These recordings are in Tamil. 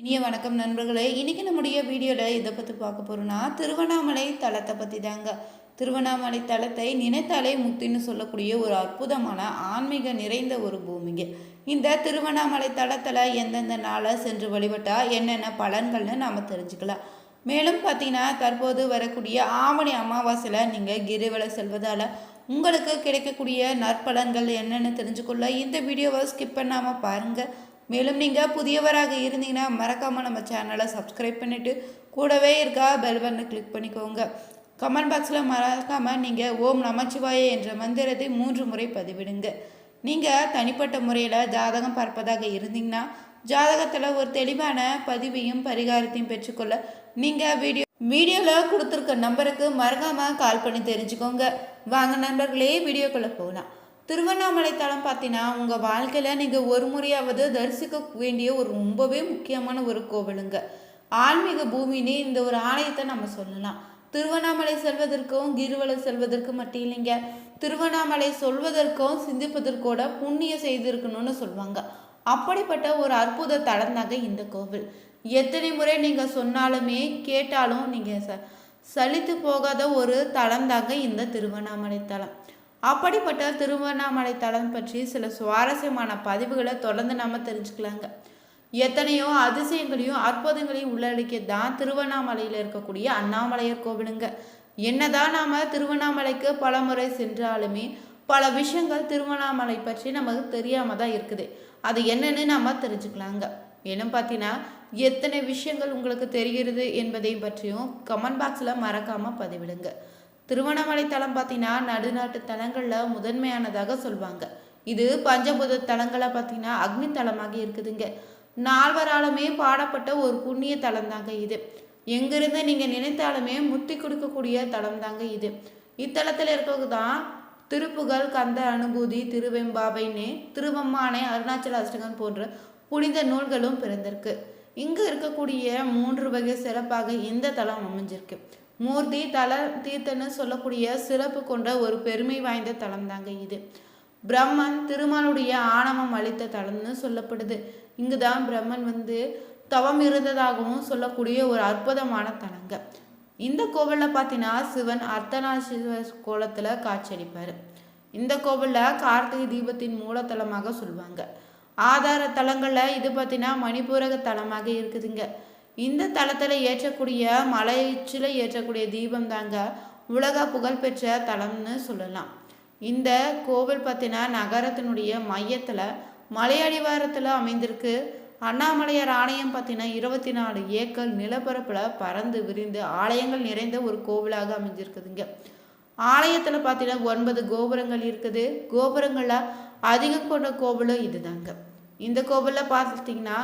இனிய வணக்கம் நண்பர்களே. இன்றைக்கி நம்முடைய வீடியோவில் இதை பற்றி பார்க்க போகிறோன்னா திருவண்ணாமலை தலத்தை பற்றி தாங்க. திருவண்ணாமலை தலத்தை நினைத்தாலே முக்தின்னு சொல்லக்கூடிய ஒரு அற்புதமான ஆன்மீக நிறைந்த ஒரு பூமிங்க. இந்த திருவண்ணாமலை தலத்தில் எந்தெந்த நாளை சென்று வழிபட்டால் என்னென்ன பலன்கள்னு நாம் தெரிஞ்சுக்கலாம். மேலும் பார்த்தீங்கன்னா தற்போது வரக்கூடிய ஆவணி அமாவாசையில் நீங்கள் கிரிவலை செல்வதால் உங்களுக்கு கிடைக்கக்கூடிய நற்பலன்கள் என்னென்னு தெரிஞ்சுக்கொள்ள இந்த வீடியோவை ஸ்கிப் பண்ணாமல் பாருங்கள் மேலும் நீங்கள் புதியவராக இருந்தீங்கன்னா மறக்காமல் நம்ம சேனலை சப்ஸ்கிரைப் பண்ணிவிட்டு கூடவே இருக்கா பெல் பட்டனை கிளிக் பண்ணிக்கோங்க. கமெண்ட் பாக்ஸில் மறக்காமல் நீங்கள் ஓம் நமச்சிவாய என்ற மந்திரத்தை மூன்று முறை பதிவிடுங்க. நீங்கள் தனிப்பட்ட முறையில் ஜாதகம் பார்ப்பதாக இருந்தீங்கன்னா ஜாதகத்தில் ஒரு தெளிவான பதிவையும் பரிகாரத்தையும் பெற்றுக்கொள்ள நீங்கள் வீடியோ வீடியோவில் கொடுத்துருக்க நம்பருக்கு மறக்காமல் கால் பண்ணி தெரிஞ்சுக்கோங்க. வாங்க நண்பர்களே வீடியோக்குள்ளே போகலாம் திருவண்ணாமலை தலம் பார்த்தீங்கன்னா உங்கள் வாழ்க்கையில் நீங்கள் ஒரு முறையாவது தரிசிக்க வேண்டிய ஒரு ரொம்பவே முக்கியமான ஒரு கோவிலுங்க. ஆன்மீக பூமின்னு இந்த ஒரு ஆலயத்தை நம்ம சொல்லலாம். திருவண்ணாமலை செல்வதற்கும் கிருவலம் செல்வதற்கும் மட்டும் இல்லைங்க. திருவண்ணாமலை சொல்வதற்கும் சிந்திப்பதற்கோட புண்ணியம் செய்திருக்கணும்னு சொல்லுவாங்க அப்படிப்பட்ட ஒரு அற்புத தலம் தாங்க இந்த கோவில். எத்தனை முறை நீங்கள் சொன்னாலுமே கேட்டாலும் நீங்கள் ச சலித்து போகாத ஒரு தலம் தாங்க இந்த திருவண்ணாமலை தலம் அப்படிப்பட்ட திருவண்ணாமலை தலம் பற்றி சில சுவாரஸ்யமான பதிவுகளை தொடர்ந்து நம்ம தெரிஞ்சுக்கலாங்க. எத்தனையோ அதிசயங்களையும் அற்புதங்களையும் உள்ளடக்கிய தான் திருவண்ணாமலையில் இருக்கக்கூடிய அண்ணாமலையார் கோவிலுங்க. என்னதான் நாம் திருவண்ணாமலைக்கு பல முறை சென்றாலுமே பல விஷயங்கள் திருவண்ணாமலை பற்றி நமக்கு தெரியாமல் தான் இருக்குது. அது என்னன்னு நம்ம தெரிஞ்சுக்கலாங்க. ஏன்னு பார்த்தீங்கன்னா எத்தனை விஷயங்கள் உங்களுக்கு தெரிகிறது என்பதையும் பற்றியும் கமெண்ட் பாக்ஸில் மறக்காமல் பதிவிடுங்க. திருவண்ணாமலை தலம் பார்த்தீங்கன்னா நடுநாட்டு தலங்களில் முதன்மையானதாக சொல்லுவாங்க இது பஞ்சபூத தலங்களை பார்த்தீங்கன்னா அக்னி தலமாக இருக்குதுங்க. நால்வராலுமே பாடப்பட்ட ஒரு புண்ணிய தலம் தாங்க இது. எங்கிருந்து நீங்கள் நினைத்தாலுமே முத்தி கொடுக்கக்கூடிய தலம் தாங்க இது. இத்தலத்தில் இருக்கிறது தான் திருப்புகழ் கந்த அனுபூதி திருவெம்பாவைன்னு திருவம்மானை அருணாச்சல அஷ்டகன் போன்ற புனித நூல்களும் பிறந்திருக்கு. இங்கு இருக்கக்கூடிய மூன்று வகை சிறப்பாக இந்த தலம் அமைஞ்சிருக்கு. மூர்த்தி தல தீர்த்தன்னு சொல்லக்கூடிய சிறப்பு கொண்ட ஒரு பெருமை வாய்ந்த தலம் தாங்க இது. பிரம்மன் திருமாலுடைய ஆணவம் அளித்த தலம்னு சொல்லப்படுது. இங்குதான் பிரம்மன் வந்து தவம் இருந்ததாகவும் சொல்லக்கூடிய ஒரு அற்புதமான தலங்க. இந்த கோவிலில் பார்த்தீங்கன்னா சிவன் அர்த்தநாசிவ கோலத்தில் காட்சியளிப்பார். இந்த கோவிலில் கார்த்திகை தீபத்தின் மூலத்தலமாக சொல்லுவாங்க ஆதார தலங்களில் இது பார்த்தீங்கன்னா மணிப்பூரக தலமாக இருக்குதுங்க. இந்த தளத்தில் ஏற்றக்கூடிய மலைச்சில் ஏற்றக்கூடிய தீபம் தாங்க உலக புகழ்பெற்ற தலம்னு சொல்லலாம். இந்த கோவில் பார்த்தீங்கன்னா நகரத்தினுடைய மையத்தில் மலையடிவாரத்தில் அமைந்திருக்கு. அண்ணாமலையார் ஆலயம் பார்த்தீங்கன்னா இருபத்தி நாலு ஏக்கர் நிலப்பரப்பில் பறந்து விரிந்து ஆலயங்கள் நிறைந்த ஒரு கோவிலாக அமைஞ்சிருக்குதுங்க. ஆலயத்தில் பார்த்தீங்கன்னா ஒன்பது கோபுரங்கள் இருக்குது. கோபுரங்களில் அதிகம் கொண்ட கோவிலும் இதுதாங்க. இந்த கோவிலில் பார்த்துட்டிங்கன்னா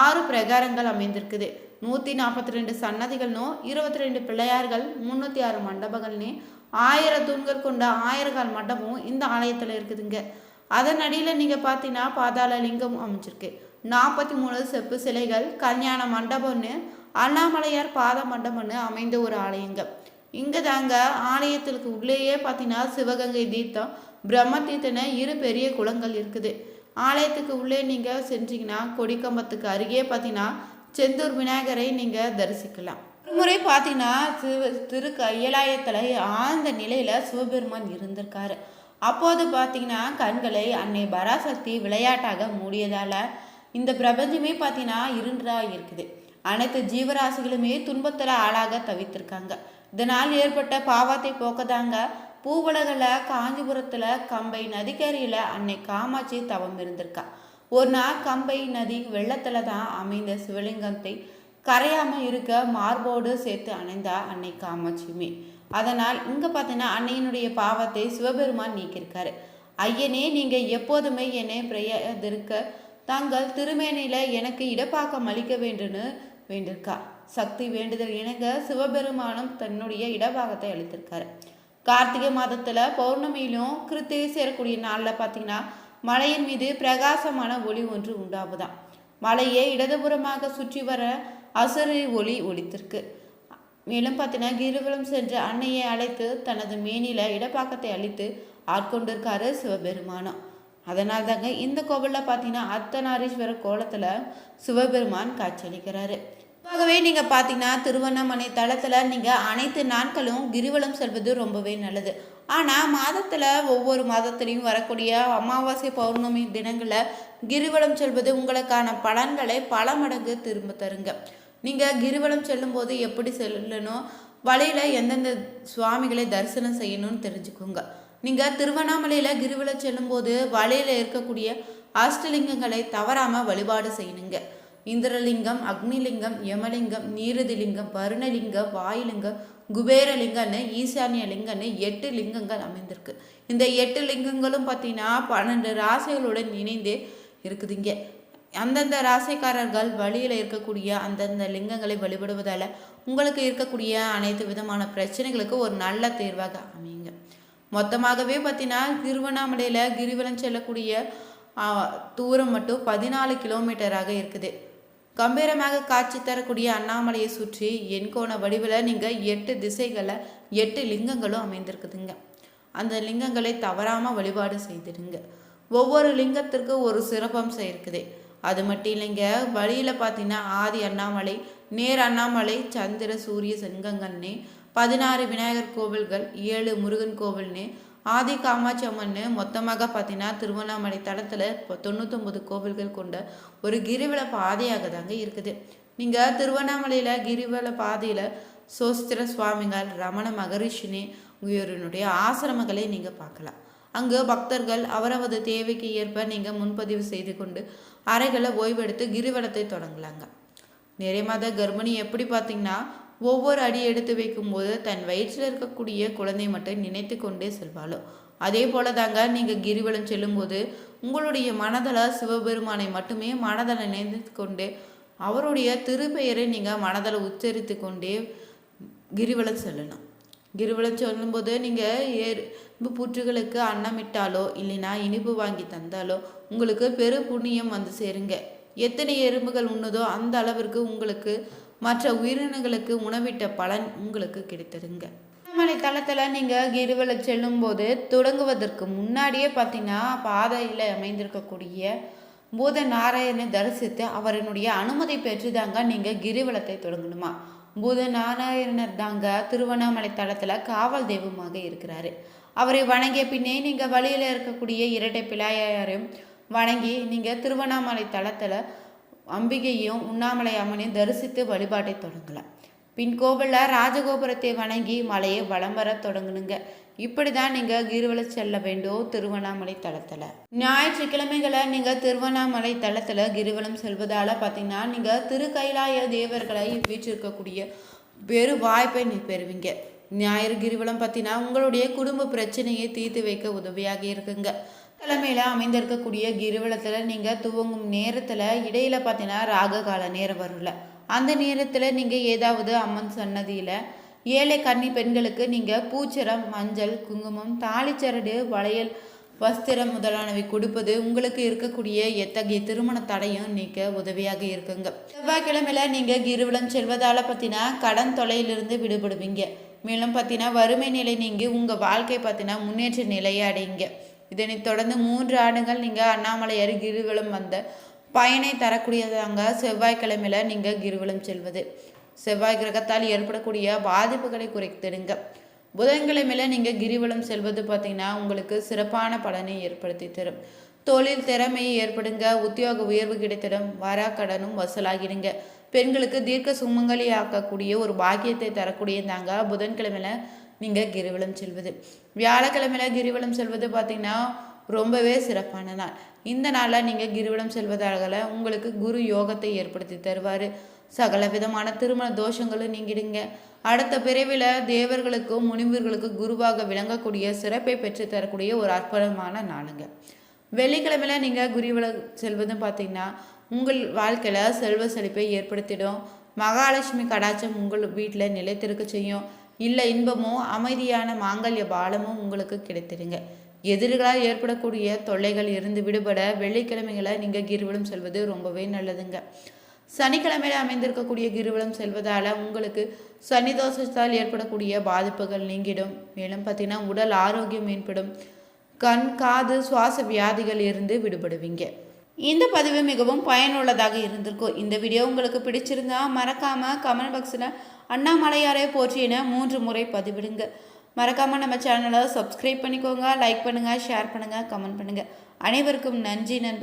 ஆறு பிரகாரங்கள் அமைந்திருக்குது. நூற்றி நாற்பத்தி ரெண்டு சன்னதிகள்னும் இருபத்தி ரெண்டு பிள்ளையார்கள் முந்நூற்றி ஆறு மண்டபங்கள்னு ஆயிரம் தூண்கள் கொண்ட ஆயிரகால் மண்டபமும் இந்த ஆலயத்தில் இருக்குதுங்க. அதன் அடியில் நீங்கள் பார்த்தீங்கன்னா பாதாள லிங்கம் அமைச்சிருக்கு நாற்பத்தி மூணு செப்பு சிலைகள் கல்யாண மண்டபம்னு அண்ணாமலையார் பாத மண்டபம்னு அமைந்த ஒரு ஆலயங்க. இங்கே தாங்க ஆலயத்திற்கு உள்ளேயே பார்த்தீங்கன்னா சிவகங்கை தீர்த்தம் பிரம்ம தீர்த்தன இரு பெரிய குளங்கள் இருக்குது. ஆலயத்துக்கு உள்ளே நீங்கள் சென்றீங்கன்னா கொடிக்கம்பத்துக்கு அருகே பார்த்தீங்கன்னா செந்தூர் விநாயகரை நீங்கள் தரிசிக்கலாம். ஒரு முறை பார்த்தீங்கன்னா சிவ திரு கையலாயத்தில் ஆழ்ந்த நிலையில் சிவபெருமான் இருந்திருக்காரு. அப்போது பார்த்தீங்கன்னா கண்களை அன்னை பராசக்தி விளையாட்டாக மூடியதால் இந்த பிரபஞ்சமே பார்த்தீங்கன்னா இருண்டாக இருக்குது. அனைத்து ஜீவராசிகளுமே துன்பத்தில் ஆளாக தவித்திருக்காங்க. இதனால் ஏற்பட்ட பாவத்தை போக்கதாங்க பூவுலகில் காஞ்சிபுரத்தில் கம்பை நதிக்கரையில் அன்னை காமாட்சி தவம் இருந்திருக்கா. ஒரு நாள் கம்பை நதி வெள்ளத்தில் தான் அமைந்த சிவலிங்கத்தை கரையாமல் இருக்க மார்போடு சேர்த்து அணைந்தா அன்னை காமாட்சியுமே. அதனால் இங்கே பார்த்தீங்கன்னா அன்னையினுடைய பாவத்தை சிவபெருமான் நீக்கியிருக்காரு. ஐயனே நீங்கள் எப்போதுமே என்னை பிரயதிருக்க தங்கள் திருமேனியில் எனக்கு இடப்பாக்கம் அளிக்க வேண்டும்னு வேண்டியிருக்கா. சக்தி வேண்டுதல் இணங்க சிவபெருமானும் தன்னுடைய இடபாகத்தை அளித்திருக்காரு. கார்த்திகை மாதத்தில் பௌர்ணமியிலும் கிருத்திகை சேரக்கூடிய நாளில் பார்த்தீங்கன்னா மலையின் மீது பிரகாசமான ஒளி ஒன்று உண்டாகுதான் மலையை இடதுபுறமாக சுற்றி வர அசுரி ஒளி ஒளித்திருக்கு மேலும் பார்த்தீங்கன்னா கிரிவலம் சென்று அன்னையை அழைத்து தனது மேனில இடப்பாக்கத்தை அழித்து ஆட்கொண்டிருக்காரு சிவபெருமானம். அதனால் தாங்க இந்த கோவிலில் பார்த்தீங்கன்னா அர்த்தநாரீஸ்வரர் கோலத்தில் சிவபெருமான் காட்சியளிக்கிறாரு பொதுவாகவே நீங்கள் பார்த்தீங்கன்னா திருவண்ணாமலை தளத்தில் நீங்கள் அனைத்து நாட்களும் கிரிவலம் செல்வது ரொம்பவே நல்லது. ஆனால் மாதத்தில் ஒவ்வொரு மாதத்துலேயும் வரக்கூடிய அமாவாசை பௌர்ணமி தினங்களில் கிரிவலம் செல்வது உங்களுக்கான பலன்களை பல மடங்கு திரும்ப தருங்க. நீங்கள் கிரிவலம் செல்லும்போது எப்படி செல்லணும் வழியில் எந்தெந்த சுவாமிகளை தரிசனம் செய்யணும்னு தெரிஞ்சுக்கோங்க. நீங்கள் திருவண்ணாமலையில் கிரிவலம் செல்லும்போது வழியில் இருக்கக்கூடிய அஷ்டலிங்கங்களை தவறாமல் வழிபாடு செய்யணுங்க. இந்திரலிங்கம் அக்னிலிங்கம் யமலிங்கம் நீரதிலிங்கம் வருணலிங்கம் வாயுலிங்கம் குபேரலிங்கம்னு ஈசானிய லிங்கம்னு எட்டு லிங்கங்கள் அமைந்திருக்கு. இந்த எட்டு லிங்கங்களும் பார்த்தீங்கன்னா பன்னெண்டு ராசிகளுடன் இணைந்து இருக்குதுங்க அந்தந்த ராசிக்காரர்கள் வழியில் இருக்கக்கூடிய அந்தந்த லிங்கங்களை வழிபடுவதால் உங்களுக்கு இருக்கக்கூடிய அனைத்து விதமான பிரச்சனைகளுக்கு ஒரு நல்ல தேர்வாக அமையுங்க. மொத்தமாகவே பார்த்தீங்கன்னா திருவண்ணாமலையில் கிரிவலம் செல்லக்கூடிய தூரம் மட்டும் பதினாலு கிலோமீட்டராக இருக்குது. கம்பீரமாக காட்சி தரக்கூடிய அண்ணாமலையை சுற்றி எண்கோண வடிவில் நீங்கள் எட்டு திசைகளில் எட்டு லிங்கங்களும் அமைந்திருக்குதுங்க. அந்த லிங்கங்களை தவறாமல் வழிபாடு செய்திடுங்க. ஒவ்வொரு லிங்கத்திற்கும் ஒரு சிறப்பம்சம் இருக்குது. அது மட்டும் இல்லைங்க வழியில் பார்த்தீங்கன்னா ஆதி அண்ணாமலை நேர் அண்ணாமலை சந்திர சூரிய செங்கங்கன்னே பதினாறு விநாயகர் கோவில்கள் ஏழு முருகன் கோவில்னு ஆதி காமாட்சி அம்மன்னு மொத்தமாக பார்த்தீங்கன்னா திருவண்ணாமலை தளத்தில் இப்போ தொண்ணூத்தொம்பது கோவில்கள் கொண்ட ஒரு கிரிவல பாதையாக தாங்க இருக்குது. நீங்கள் திருவண்ணாமலையில் கிரிவல பாதையில் சோஸ்திர சுவாமிகள் ரமண மகரிஷினி உயரினுடைய ஆசிரமங்களை நீங்கள் பார்க்கலாம். அங்கு பக்தர்கள் அவரவது தேவைக்கு ஏற்ப நீங்கள் முன்பதிவு செய்து கொண்டு அறைகளை ஓய்வெடுத்து கிரிவலத்தை தொடங்கலாங்க. நிறைமாத கர்ப்பிணி எப்படி பார்த்தீங்கன்னா ஒவ்வொரு அடி எடுத்து வைக்கும்போது தன் வயிற்றில் இருக்கக்கூடிய குழந்தை மட்டும் நினைத்து கொண்டே செல்வாளோ? அதே போல தாங்க நீங்கள் கிரிவலம் செல்லும்போது உங்களுடைய மனதள சிவபெருமானை மட்டுமே மனதள நினைத்து கொண்டு அவருடைய திருப்பெயரை நீங்கள் மனதள உச்சரித்து கொண்டே கிரிவலம் செல்லணும். கிரிவலம் சொல்லும்போது நீங்கள் ஏறு புற்றுகளுக்கு அன்னமிட்டாலோ இல்லைனா இனிப்பு வாங்கி தந்தாலோ உங்களுக்கு பெரு புண்ணியம் வந்து சேருங்க. எத்தனை எறும்புகள் உண்ணுதோ அந்த அளவிற்கு உங்களுக்கு மற்ற உயிரினங்களுக்கு உணவிட்ட பலன் உங்களுக்கு கிடைத்ததுங்க. மலை தளத்தில் நீங்கள் கிரிவலம் செல்லும்போது தொடங்குவதற்கு முன்னாடியே பார்த்தீங்கன்னா பாதையில் அமைந்திருக்கக்கூடிய பூத நாராயணனை தரிசித்து அவரனுடைய அனுமதி பெற்று தாங்க நீங்கள் கிரிவலத்தை தொடங்கணுமா? பூத நாராயணர் தாங்க திருவண்ணாமலை தளத்தில் காவல் தெய்வமாக இருக்கிறாரு. அவரை வணங்கிய பின்னே நீங்கள் வழியில் இருக்கக்கூடிய இரட்டை பிள்ளையாரையும் வணங்கி நீங்கள் திருவண்ணாமலை தளத்தில் அம்பிகையும் உண்ணாமலை அம்மனையும் தரிசித்து வழிபாட்டை தொடங்கலாம். பின் கோவிலில் ராஜகோபுரத்தை வணங்கி மலையை வளம் வர தொடங்கணுங்க. இப்படி தான் நீங்கள் கிரிவலம் செல்ல வேண்டும் திருவண்ணாமலை தளத்தில் ஞாயிற்றுக்கிழமைகளை நீங்கள் திருவண்ணாமலை தளத்தில் கிரிவலம் செல்வதால் பார்த்தீங்கன்னா நீங்கள் திருக்கைலாய தேவர்களை வீற்றிருக்கக்கூடிய பெரு வாய்ப்பை நீ பெறுவீங்க. ஞாயிறு கிரிவலம் பார்த்தீங்கன்னா உங்களுடைய குடும்ப பிரச்சனையை தீர்த்து வைக்க உதவியாக இருக்குங்க. தலைமையில் அமைந்திருக்கக்கூடிய கிரிவலத்தில் நீங்கள் துவங்கும் நேரத்தில் இடையில் பார்த்தீங்கன்னா ராக கால நேரம் வரும்ல. அந்த நேரத்தில் நீங்கள் ஏதாவது அம்மன் சன்னதியில் ஏழை கன்னி பெண்களுக்கு நீங்கள் பூச்சரம் மஞ்சள் குங்குமம் தாலிச்சரடு வளையல் வஸ்திரம் முதலானவை கொடுப்பது உங்களுக்கு இருக்கக்கூடிய எத்தகைய திருமண தடையும் நீக்க உதவியாக இருக்குங்க. செவ்வாய்க்கிழமையில நீங்கள் கிருவலம் செல்வதால் பார்த்தீங்கன்னா கடன் தொலையிலிருந்து விடுபடுவீங்க. மேலும் பார்த்தீங்கன்னா வறுமை நிலை நீங்கள் உங்கள் வாழ்க்கை பார்த்தீங்கன்னா முன்னேற்ற நிலையை அடைங்க இதனைத் தொடர்ந்து மூன்று ஆண்டுகள் நீங்கள் அண்ணாமலையார் கிரிவலம் வந்த பயனை தரக்கூடியதாங்க செவ்வாய்க்கிழமையில் நீங்கள் கிரிவலம் செல்வது. செவ்வாய் கிரகத்தால் ஏற்படக்கூடிய பாதிப்புகளை குறைத்திடுங்க. புதன்கிழமையில் நீங்கள் கிரிவலம் செல்வது பார்த்தீங்கன்னா உங்களுக்கு சிறப்பான பலனை ஏற்படுத்தி தரும். தொழில் திறமையை ஏற்படுங்க உத்தியோக உயர்வு கிடைத்திடும் கடனும் வசூலாகிடுங்க. பெண்களுக்கு தீர்க்க சுமங்கலி ஆக்கக்கூடிய ஒரு பாக்கியத்தை தரக்கூடியதாங்க புதன்கிழமையில் நீங்கள் கிரிவலம் செல்வது. வியாழக்கிழமையில் கிரிவலம் செல்வது பார்த்திங்கன்னா ரொம்பவே சிறப்பான நாள். இந்த நாளில் நீங்கள் கிரிவலம் செல்வதால் உங்களுக்கு குரு யோகத்தை ஏற்படுத்தி தருவார். சகல விதமான திருமண தோஷங்களும் நீங்கிடுங்க. அடுத்த பிறவில தேவர்களுக்கும் முனிவர்களுக்கும் குருவாக விளங்கக்கூடிய சிறப்பை பெற்று தரக்கூடிய ஒரு அற்புதமான நாளுங்க. வெள்ளிக்கிழமையில நீங்கள் குருவில செல்வதும் பார்த்தீங்கன்னா உங்கள் வாழ்க்கையில் செல்வ செழிப்பை ஏற்படுத்திடும். மகாலட்சுமி கடாச்சம் உங்கள் வீட்டில் நிலைத்திருக்க செய்யும். இல்லை இன்பமோ அமைதியான மாங்கல்ய பாலமும் உங்களுக்கு கிடைத்திருங்க எதிர்களால் ஏற்படக்கூடிய தொல்லைகள் இருந்து விடுபட வெள்ளிக்கிழமைகளை நீங்கள் கிருவலம் செல்வது ரொம்பவே நல்லதுங்க. சனிக்கிழமையில அமைந்திருக்கக்கூடிய கிருவலம் செல்வதால் உங்களுக்கு சனி தோஷத்தால் ஏற்படக்கூடிய பாதிப்புகள் நீங்கிடும். மேலும் பார்த்தீங்கன்னா உடல் ஆரோக்கியம் மேம்படும். கண் காது சுவாச வியாதிகள் இருந்து விடுபடுவீங்க. இந்த பதிவு மிகவும் பயனுள்ளதாக இருந்திருக்கும். இந்த வீடியோ உங்களுக்கு பிடிச்சிருந்தா மறக்காமல் கமெண்ட் பாக்ஸில் அண்ணாமலையாரே போற்றி என மூன்று முறை பதிவிடுங்க. மறக்காமல் நம்ம சேனலை சப்ஸ்கிரைப் பண்ணிக்கோங்க லைக் பண்ணுங்கள் ஷேர் பண்ணுங்கள் கமெண்ட் பண்ணுங்கள் அனைவருக்கும் நன்றி நண்பர்கள்.